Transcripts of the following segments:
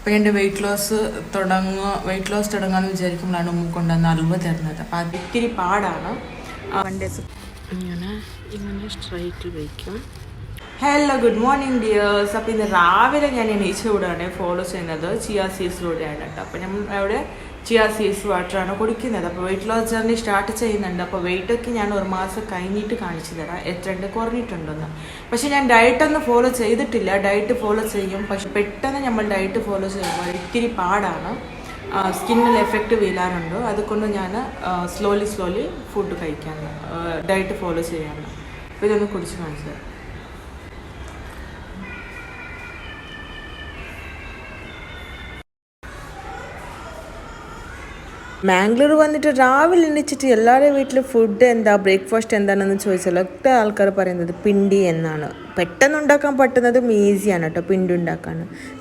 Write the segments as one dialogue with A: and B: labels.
A: അപ്പോൾ എന്റെ weight loss തുടങ്ങുക വെയിറ്റ് ലോസ് തുടങ്ങാമെന്ന് വിചാരിക്കുമ്പോഴാണ് ഉമ്മ കൊണ്ടുവന്ന് അലുവ തരുന്നത്. അപ്പോൾ അത് ഇത്തിരി പാടാണ്. വൺ ഡേസ്
B: ഇങ്ങനെ ഇങ്ങനെ സ്ട്രൈറ്റിൽ വയ്ക്കും
A: ഹലോ ഗുഡ് മോർണിംഗ് ഡിയേഴ്സ് അപ്പോൾ ഇന്ന് രാവിലെ ഞാൻ എണീച്ചൂടെയാണ് ഫോളോ ചെയ്യുന്നത് ചിയ സീസിലൂടെയാണ് കേട്ടോ. അപ്പോൾ ഞാൻ അവിടെ ചിയ സീസ് വാട്ടറാണ് കുടിക്കുന്നത്. അപ്പോൾ വെയിറ്റ് ലോസ് ജേർണി സ്റ്റാർട്ട് ചെയ്യുന്നുണ്ട്. അപ്പോൾ വെയിറ്റ് ഒക്കെ ഞാൻ ഒരു മാസം കഴിഞ്ഞിട്ട് കാണിച്ചു തരാം. എത്രണ്ട് കുറഞ്ഞിട്ടുണ്ടെന്ന്. പക്ഷേ ഞാൻ ഡയറ്റ് ഒന്നും ഫോളോ ചെയ്തിട്ടില്ല. ഡയറ്റ് ഫോളോ ചെയ്യും. പക്ഷെ പെട്ടെന്ന് നമ്മൾ ഡയറ്റ് ഫോളോ ചെയ്യുമ്പോൾ ഇത്തിരി പാടാണ്. സ്കിന്നിൽ എഫക്റ്റ് വീഴാറുണ്ട്. അതുകൊണ്ട് ഞാൻ സ്ലോലി സ്ലോലി ഫുഡ് കഴിക്കാൻ ഡയറ്റ് ഫോളോ ചെയ്യാറുണ്ട് അപ്പോൾ ഇതൊന്ന് കുടിച്ച് കാണിച്ചു തരാം.
B: മാംഗ്ലൂർ വന്നിട്ട് രാവിലെ എണീച്ചിട്ട് എല്ലാവരുടെ വീട്ടിൽ ഫുഡ് എന്താ ബ്രേക്ക്ഫാസ്റ്റ് എന്താണെന്ന് ചോദിച്ചാൽ ഒക്കെ ആൾക്കാർ പറയുന്നത് പിണ്ടി എന്നാണ്. പെട്ടെന്ന് ഉണ്ടാക്കാൻ പറ്റുന്നതും ഈസിയാണ് കേട്ടോ പിണ്ടി ഉണ്ടാക്കാൻ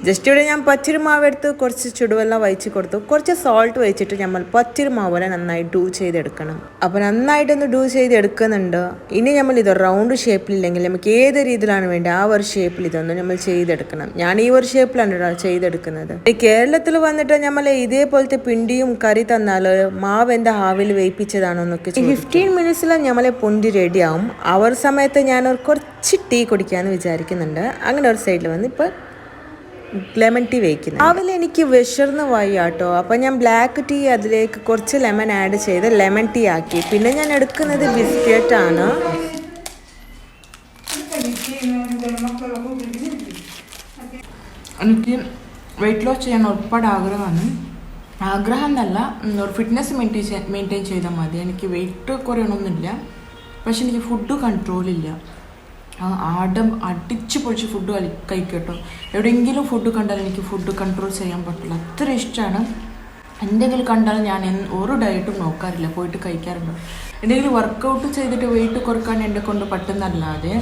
B: ജസ്റ്റ് ഇവിടെ ഞാൻ പച്ചരി മാവ് എടുത്ത് കുറച്ച് ചുടുവെള്ളം വഹിച്ച് കൊടുത്തു. കുറച്ച് സോൾട്ട് വെച്ചിട്ട് നമ്മൾ പച്ചരി മാവ് പോലെ നന്നായി ഡൂ ചെയ്തെടുക്കണം. അപ്പോൾ നന്നായിട്ടൊന്ന് ഡൂ ചെയ്തെടുക്കുന്നുണ്ട്. ഇനി നമ്മൾ ഇത് റൗണ്ട് ഷേപ്പിലില്ലെങ്കിൽ നമുക്ക് ഏത് രീതിയിലാണ് വേണ്ടത് ആ ഒരു ഷേപ്പിൽ ഇതൊന്നും നമ്മൾ ചെയ്തെടുക്കണം. ഞാൻ ഈ ഒരു ഷേപ്പിലാണ് ചെയ്തെടുക്കുന്നത്. കേരളത്തിൽ വന്നിട്ട് നമ്മൾ ഇതേപോലത്തെ പിണ്ടിയും കറി തന്നാൽ മാവ് എന്താ ഹാവിൽ വേയിപ്പിച്ചതാണോ എന്നൊക്കെ ഫിഫ്റ്റീൻ മിനിറ്റ്സിൽ നമ്മളെ പൊന്തി റെഡിയാവും ആ ഒരു സമയത്ത് ഞാൻ ഒരു കുറച്ച് ടീ കുടിക്കാമെന്ന് വിചാരിക്കുന്നുണ്ട്. അങ്ങനെ ഒരു സൈഡിൽ വന്ന് ഇപ്പോൾ ലെമൺ ടീ വയ്ക്കുന്നത് രാവിലെ എനിക്ക് വിഷർന്ന് വയ്യാട്ടോ. അപ്പോൾ ഞാൻ ബ്ലാക്ക് ടീ അതിലേക്ക് കുറച്ച് ലെമൺ ആഡ് ചെയ്ത് ലെമൺ ടീ ആക്കി. പിന്നെ ഞാൻ എടുക്കുന്നത് ബിസ്ക്കറ്റ് ആണ്.
A: എനിക്ക് വെയിറ്റ് ലോസ് ചെയ്യാൻ ഒരുപാട് ആഗ്രഹമാണ്. ആഗ്രഹം എന്നല്ല ഒരു ഫിറ്റ്നസ് മെയിന്റെയിൻ മെയിന്റെയിൻ ചെയ്താൽ മതി. എനിക്ക് വെയിറ്റ് കുറയണമെന്നില്ല പക്ഷെ എനിക്ക് ഫുഡ് കൺട്രോളില്ല ആടം അടിച്ച് പൊളിച്ച് ഫുഡ് കളി കേട്ടോ എവിടെയെങ്കിലും ഫുഡ് കണ്ടാൽ എനിക്ക് ഫുഡ് കൺട്രോൾ ചെയ്യാൻ പറ്റില്ല. അത്ര ഇഷ്ടമാണ്. എന്തെങ്കിലും കണ്ടാൽ ഞാൻ ഒരു ഡയറ്റും നോക്കാറില്ല. പോയിട്ട് കഴിക്കാറുണ്ട്. എന്തെങ്കിലും വർക്കൗട്ട് ചെയ്തിട്ട് വെയിറ്റ് കുറയ്ക്കാൻ എന്നെ കൊണ്ട് പറ്റുന്നല്ലാതെ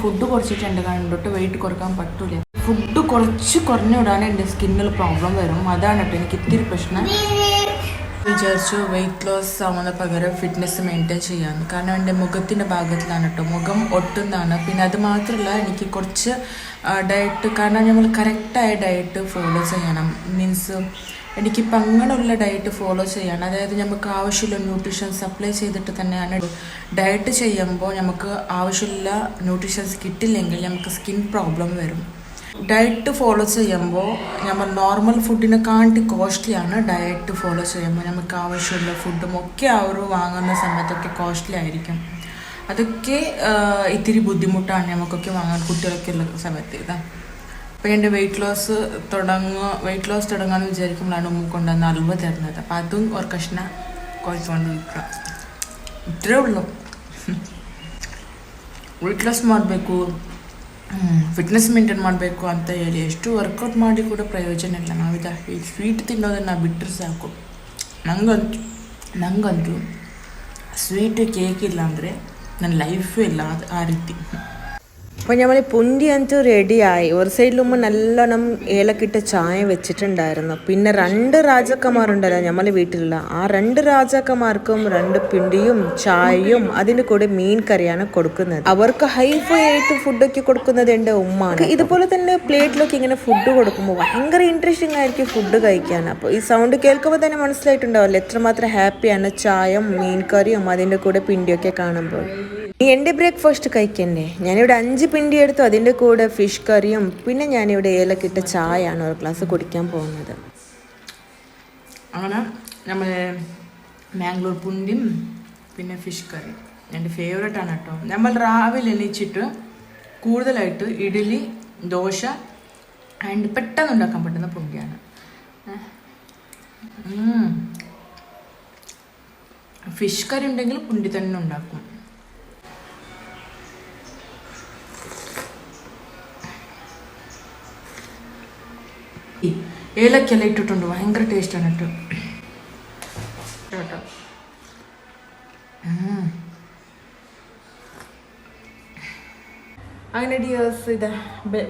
A: ഫുഡ് കുറച്ചിട്ട് എന്റെ കണ്ടിട്ട് വെയിറ്റ് കുറയ്ക്കാൻ പറ്റില്ല ഫുഡ് കുറച്ച് കുറഞ്ഞു വിടാൻ എന്റെ സ്കിന്നിൽ പ്രോബ്ലം വരും. അതാണ് കേട്ടോ എനിക്ക് ഇത്തിരി പ്രശ്നം. വിചാരിച്ചു വെയിറ്റ് ലോസ് ആവുന്ന പകരം ഫിറ്റ്നസ് മെയിന്റെയിൻ ചെയ്യാമെന്ന് കാരണം എന്റെ മുഖത്തിന്റെ ഭാഗത്തിലാണ് കേട്ടോ. മുഖം ഒട്ടുന്നതാണ്. പിന്നെ അത് മാത്രമല്ല എനിക്ക് കുറച്ച് ഡയറ്റ് കാരണം നമ്മൾ കറക്റ്റായ ഡയറ്റ് ഫോളോ ചെയ്യണം. മീൻസ് എനിക്കിപ്പോൾ അങ്ങനെയുള്ള ഡയറ്റ് ഫോളോ ചെയ്യണം. അതായത് നമുക്ക് ആവശ്യമുള്ള ന്യൂട്രീഷൻ സപ്ലൈ ചെയ്തിട്ട് തന്നെയാണ് ഡയറ്റ് ചെയ്യുമ്പോൾ നമുക്ക് ആവശ്യമുള്ള ന്യൂട്രീഷൻസ് കിട്ടില്ലെങ്കിൽ നമുക്ക് സ്കിൻ പ്രോബ്ലം വരും. ഡയറ്റ് ഫോളോ ചെയ്യുമ്പോൾ നമ്മൾ നോർമൽ ഫുഡിനെ കാണ്ടി കോസ്റ്റ്ലിയാണ് ഡയറ്റ് ഫോളോ ചെയ്യുമ്പോൾ നമുക്ക് ആവശ്യമുള്ള ഫുഡും ഒക്കെ ആ ഒരു വാങ്ങുന്ന സമയത്തൊക്കെ കോസ്റ്റ്ലി ആയിരിക്കും അതൊക്കെ ആ, ഇത്തിരി ബുദ്ധിമുട്ടാണ് നമുക്കൊക്കെ വാങ്ങാൻ കുട്ടികളൊക്കെ ഉള്ള സമയത്ത് ഇതാ അപ്പോൾ എൻ്റെ വെയിറ്റ് ലോസ് തുടങ്ങുക വെയിറ്റ് ലോസ് തുടങ്ങാമെന്ന് വിചാരിക്കുമ്പോഴാണ് ഉമ്മ കൊണ്ടുവന്ന് അലുവ തരുന്നത് അപ്പോൾ അതും ഒരു കഷ്ണ കുഴച്ചുകൊണ്ട് വിൽക്കാം ಇಷ್ಟೇ ಉಳ್ಳು ವೆಯ್ಟ್ ಲಾಸ್ ಮಾಡಬೇಕು ಫಿಟ್ನೆಸ್ ಮೇಂಟೈನ್ ಮಾಡಬೇಕು ಅಂತ ಹೇಳಿ ಎಷ್ಟು ವರ್ಕೌಟ್ ಮಾಡಿ ಕೂಡ ಪ್ರಯೋಜನ ಇಲ್ಲ. ನಾವಿದ ಈ ಸ್ವೀಟ್ ತಿನ್ನೋದನ್ನು ಬಿಟ್ಟರೆ ಸಾಕು. ನನಗಂತೂ ನನಗಂತೂ ಸ್ವೀಟ್ ಕೇಕ್ ಇಲ್ಲ ಅಂದರೆ ನನ್ನ ಲೈಫೇ ಇಲ್ಲ ಅದು ಆ ರೀತಿ.
B: അപ്പോൾ നമ്മൾ പുന്തി അഞ്ചു റെഡിയായി ഒരു സൈഡിലും നല്ലോണം ഏലക്കിട്ട ചായ വെച്ചിട്ടുണ്ടായിരുന്നു. പിന്നെ രണ്ട് രാജാക്കന്മാരുണ്ടല്ലോ നമ്മളെ വീട്ടിലുള്ള. ആ രണ്ട് രാജാക്കന്മാർക്കും രണ്ട് പിണ്ടിയും ചായയും അതിന്റെ കൂടെ മീൻ കറിയാണ് കൊടുക്കുന്നത്. അവർക്ക് ഹൈഫൈ ആയിട്ട് ഫുഡൊക്കെ കൊടുക്കുന്നത് എന്റെ ഉമ്മാണ്. ഇതുപോലെ തന്നെ പ്ലേറ്റിലൊക്കെ ഇങ്ങനെ ഫുഡ് കൊടുക്കുമ്പോൾ ഭയങ്കര ഇൻട്രസ്റ്റിംഗ് ആയിരിക്കും ഫുഡ് കഴിക്കാൻ. അപ്പോൾ ഈ സൗണ്ട് കേൾക്കുമ്പോൾ തന്നെ മനസ്സിലായിട്ടുണ്ടാവില്ല? എത്രമാത്രം ഹാപ്പിയാണ് ചായയും മീൻ കറിയും അതിന്റെ കൂടെ പിണ്ടിയൊക്കെ കാണുമ്പോൾ. എന്റെ ബ്രേക്ക്ഫാസ്റ്റ് കഴിക്കണ്ടേ ഞാനിവിടെ അഞ്ച് പിണ്ടി എടുത്തു അതിന്റെ കൂടെ ഫിഷ് കറിയും പിന്നെ ഞാനിവിടെ ഏലക്കിട്ട ചായയാണ് ഒരു ഗ്ലാസ് കുടിക്കാൻ പോകുന്നത്.
A: അങ്ങനെ നമ്മൾ മാംഗ്ലൂർ പുണ്ടിയും പിന്നെ ഫിഷ് കറി എന്റെ ഫേവറേറ്റ് ആണ് കേട്ടോ. നമ്മൾ രാവിലെ എണീച്ചിട്ട് കൂടുതലായിട്ട് ഇഡ്ഡലി ദോശ ആൻഡ് പെട്ടെന്ന് ഉണ്ടാക്കാൻ പറ്റുന്ന പുണ്ടിയാണ്. ഫിഷ് കറി ഉണ്ടെങ്കിൽ പുണ്ടി തന്നെ ഉണ്ടാക്കും. ഏലക്കെല്ലാം ഇട്ടിട്ടുണ്ട് ഭയങ്കര ടേസ്റ്റാണ് കേട്ടോ. കേട്ടോ അങ്ങനെ ഡിയേഴ്സ് ഇത്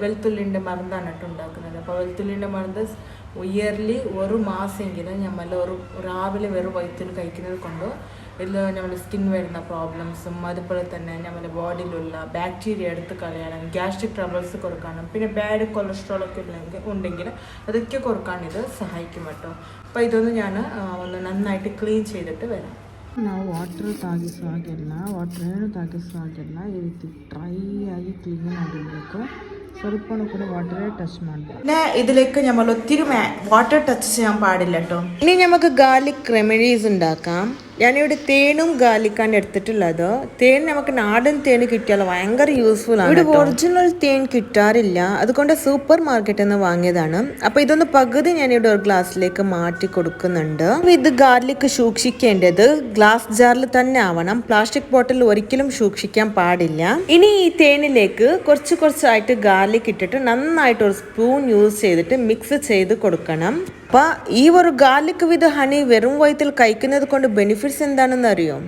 A: വെളുത്തുള്ളിന്റെ മരുന്നാണ് കേട്ടോ ഉണ്ടാക്കുന്നത്. അപ്പോൾ വെളുത്തുള്ളിന്റെ മരുന്ന് ഇയർലി ഒരു മാസമെങ്കിലും നമ്മൾ ഒരു രാവിലെ വെറും വയറ്റിൽ കഴിക്കുന്നത് കൊണ്ട് ഇതിൽ നമ്മുടെ സ്കിൻ വരുന്ന പ്രോബ്ലംസും അതുപോലെ തന്നെ നമ്മുടെ ബോഡിയിലുള്ള ബാക്ടീരിയ എടുത്ത് കളയാനും ഗ്യാസ്ട്രിക് ട്രബിൾസ് കൊടുക്കാനും പിന്നെ ബാഡ് കൊളസ്ട്രോൾ ഒക്കെ ഉണ്ടെങ്കിൽ ഉണ്ടെങ്കിൽ അതൊക്കെ കൊടുക്കാൻ ഇത് സഹായിക്കും കേട്ടോ. അപ്പോൾ ഇതൊന്ന് ഞാൻ ഒന്ന് നന്നായിട്ട് ക്ലീൻ ചെയ്തിട്ട് വരാം.
B: ನಾವು ವಾಟ್ರ್ ತಾಗಿಸೋ ಹಾಗೆಲ್ಲ ವಾಟ್ರ್ ಏನು ತಾಗಿಸೋ ಹಾಗೆಲ್ಲ ಈ ರೀತಿ ಡ್ರೈ ಆಗಿ ಕ್ಲೀನ್ ಆಗಿರಬೇಕು ಸ್ವಲ್ಪನೂ ಕೂಡ ವಾಟರೇ ಟಚ್ ಮಾಡಬೇಕು
A: പിന്നെ ഇതിലേക്ക് നമ്മൾ ഒത്തിരി വാട്ടർ ടച്ച് ചെയ്യാൻ പാടില്ല കേട്ടോ
B: ഇനി നമുക്ക് ഗാർലിക് റെമഡീസ് ഉണ്ടാക്കാം ഞാനിവിടെ തേനും ഗാർലിക്കാണ് എടുത്തിട്ടുള്ളത്. തേൻ നമുക്ക് നാടൻ തേൻ കിട്ടിയാൽ ഭയങ്കര യൂസ്ഫുൾ ആണ് ഇവിടെ ഒറിജിനൽ തേൻ കിട്ടാറില്ല. അതുകൊണ്ട് സൂപ്പർ മാർക്കറ്റിൽ നിന്ന് വാങ്ങിയതാണ്. അപ്പൊ ഇതൊന്ന് പകുതി ഞാനിവിടെ ഒരു ഗ്ലാസ്സിലേക്ക് മാറ്റി കൊടുക്കുന്നുണ്ട്. ഇത് ഗാർലിക് സൂക്ഷിക്കേണ്ടത്. ഗ്ലാസ് ജാറിൽ തന്നെ ആവണം. പ്ലാസ്റ്റിക് ബോട്ടിൽ ഒരിക്കലും സൂക്ഷിക്കാൻ പാടില്ല. ഇനി ഈ തേനിലേക്ക് കുറച്ച് കുറച്ചായിട്ട് ഗാർലിക് ഇട്ടിട്ട് നന്നായിട്ട് ഒരു സ്പൂൺ യൂസ് ചെയ്തിട്ട് മിക്സ് ചെയ്ത് കൊടുക്കണം. അപ്പൊ ഈ ഒരു ഗാർലിക് വിത്ത് ഹണി വെറും വയറ്റിൽ കഴിക്കുന്നത് കൊണ്ട് ബെനിഫിറ്റ്സ് എന്താണെന്ന് അറിയോ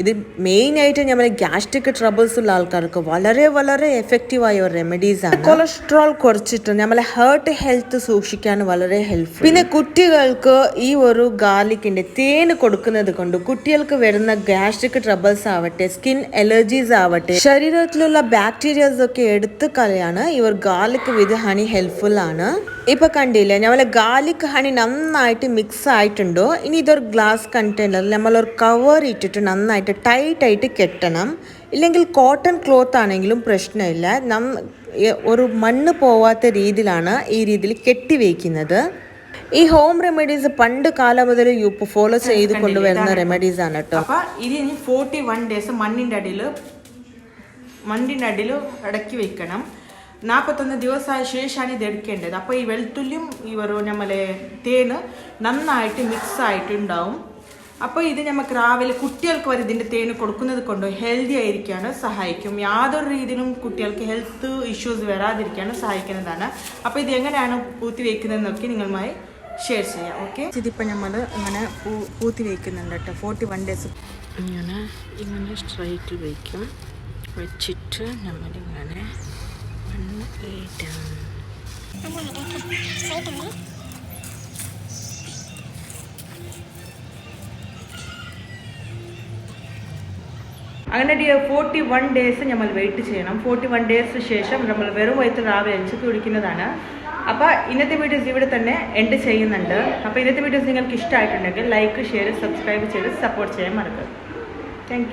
B: ഇത് മെയിൻ ആയിട്ട് നമ്മൾ ഗ്യാസ്ട്രിക് ട്രബിൾസ് ഉള്ള ആൾക്കാർക്ക് വളരെ വളരെ എഫക്റ്റീവായ ആയ ഒരു റെമഡീസ് ആണ്. കൊളസ്ട്രോൾ കുറച്ചിട്ട് നമ്മളെ ഹേർട്ട് ഹെൽത്ത് സൂക്ഷിക്കാൻ വളരെ ഹെൽപ്ഫുൾ പിന്നെ കുട്ടികൾക്ക് ഈ ഒരു ഗാർലിക്കിന്റെ തേൻ കൊടുക്കുന്നത് കൊണ്ട് കുട്ടികൾക്ക് വരുന്ന ഗ്യാസ്ട്രിക് ട്രബിൾസ് ആവട്ടെ സ്കിൻ അലർജീസ് ആവട്ടെ ശരീരത്തിലുള്ള ബാക്ടീരിയസ് ഒക്കെ എടുത്ത് കളയാണ്. ഈ ഒരു ഗാർലിക് വിത്ത് ഹണി ഹെൽപ്ഫുൾ ആണ്. ഇപ്പൊ കണ്ടില്ലേ നമ്മളെ ഗാർലിക് ഹണി നന്നായിട്ട് മിക്സ് ആയിട്ടുണ്ടോ? ഇനി ഇതൊരു ഗ്ലാസ് കണ്ടെയ്നറിൽ നമ്മളൊരു കവർ ഇട്ടിട്ട് നന്നായിട്ട് ടൈറ്റ് ആയിട്ട് കെട്ടണം. ഇല്ലെങ്കിൽ കോട്ടൺ ക്ലോത്ത് ആണെങ്കിലും പ്രശ്നമില്ല. നം ഒരു മണ്ണ് പോവാത്ത രീതിയിലാണ് ഈ രീതിയിൽ കെട്ടി വയ്ക്കുന്നത് ഈ ഹോം റെമഡീസ് പണ്ട് കാലം മുതൽ ഫോളോ ചെയ്ത് കൊണ്ടുവരുന്ന റെമഡീസ് ആണ് കേട്ടോ.
A: അപ്പൊ ഇത് ഇനി ഫോർട്ടി വൺ ഡേയ്സ് മണ്ണിന്റെ അടിയിൽ മണ്ണിന്റെ അടിയിൽ അടക്കി വെക്കണം. നാൽപ്പത്തൊന്ന് ദിവസമായ ശേഷമാണ് ഇത് എടുക്കേണ്ടത്. അപ്പോൾ ഈ വെളുത്തുള്ളിയും ഈ വെറും നമ്മളെ തേന് നന്നായിട്ട് മിക്സ് ആയിട്ടുണ്ടാവും. അപ്പോൾ ഇത് നമുക്ക് രാവിലെ കുട്ടികൾക്ക് വരെ ഇതിന്റെ തേന് കൊടുക്കുന്നത് കൊണ്ട് ഹെൽത്തി ആയിരിക്കാണ് സഹായിക്കും. യാതൊരു രീതിയിലും കുട്ടികൾക്ക് ഹെൽത്ത് ഇഷ്യൂസ് വരാതിരിക്കാനും സഹായിക്കുന്നതാണ്. അപ്പോൾ ഇത് എങ്ങനെയാണ് പൂത്തി വയ്ക്കുന്നതെന്നൊക്കെ നിങ്ങളുമായി ഷെയർ ചെയ്യാം. ഓക്കെ ഇതിപ്പോൾ നമ്മൾ ഇങ്ങനെ പൂ പൂത്തി വയ്ക്കുന്നുണ്ട് കേട്ടോ. ഫോർട്ടി വൺ ഡേയ്സ്
B: ഇങ്ങനെ ഇങ്ങനെ സ്ട്രൈറ്റിൽ വയ്ക്കും. വെച്ചിട്ട് നമ്മളിങ്ങനെ മണ്ണ് ഡിയർ
A: അങ്ങനെ ഫോർട്ടി വൺ ഡേയ്സ് നമ്മൾ വെയിറ്റ് ചെയ്യണം. ഫോർട്ടി വൺ ഡേയ്സ് ശേഷം നമ്മൾ വെറും വയറ്റിൽ രാവിലെ അഞ്ച് കുടിക്കുന്നതാണ്. അപ്പോൾ ഇന്നത്തെ വീഡിയോസ് ഇവിടെ തന്നെ എൻഡ് ചെയ്യുന്നുണ്ട്. അപ്പോൾ ഇന്നത്തെ വീഡിയോസ് നിങ്ങൾക്ക് ഇഷ്ടമായിട്ടുണ്ടെങ്കിൽ ലൈക്ക് ഷെയർ സബ്സ്ക്രൈബ് ചെയ്ത് സപ്പോർട്ട് ചെയ്യാൻ മറക്കരുത്. താങ്ക്